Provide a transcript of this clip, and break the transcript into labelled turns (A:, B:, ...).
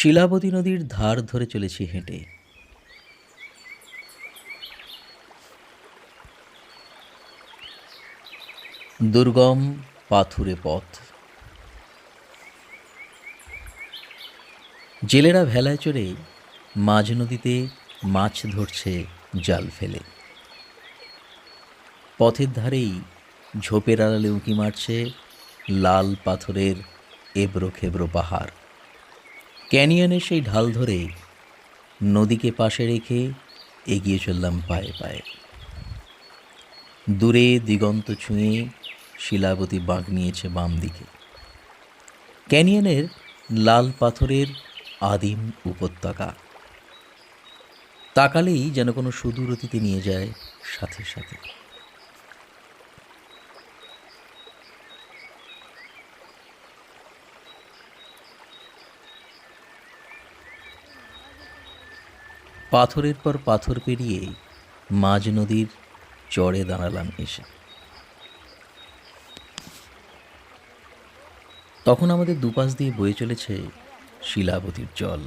A: শিলাবতী নদীর ধার ধরে চলেছি হেঁটে। দুর্গম পাথুরে পথ। জেলেরা ভেলায় চড়ে মাঝ নদীতে মাছ ধরছে জাল ফেলে। পথের ধারেই ঝোপের আড়ালে উঁকি মারছে লাল পাথরের এবড়ো খেবড়ো পাহাড়। ক্যানিয়নের সেই ঢাল ধরে নদীকে পাশে রেখে এগিয়ে চললাম পায়ে পায়ে। দূরে দিগন্ত ছুঁয়ে শিলাবতী বাঁক নিয়েছে বাম দিকে। ক্যানিয়নের লাল পাথরের আদিম উপত্যকা। তাকালেই যেন কোনো সুদূর অতীতে নিয়ে যায় সাথে সাথে। পাথরের পর পাথর পেরিয়ে মাঝ নদীর চড়ে দাঁড়ালাম এসে। তখন আমাদের দুপাশ দিয়ে বয়ে চলেছে শিলাবতীর জল।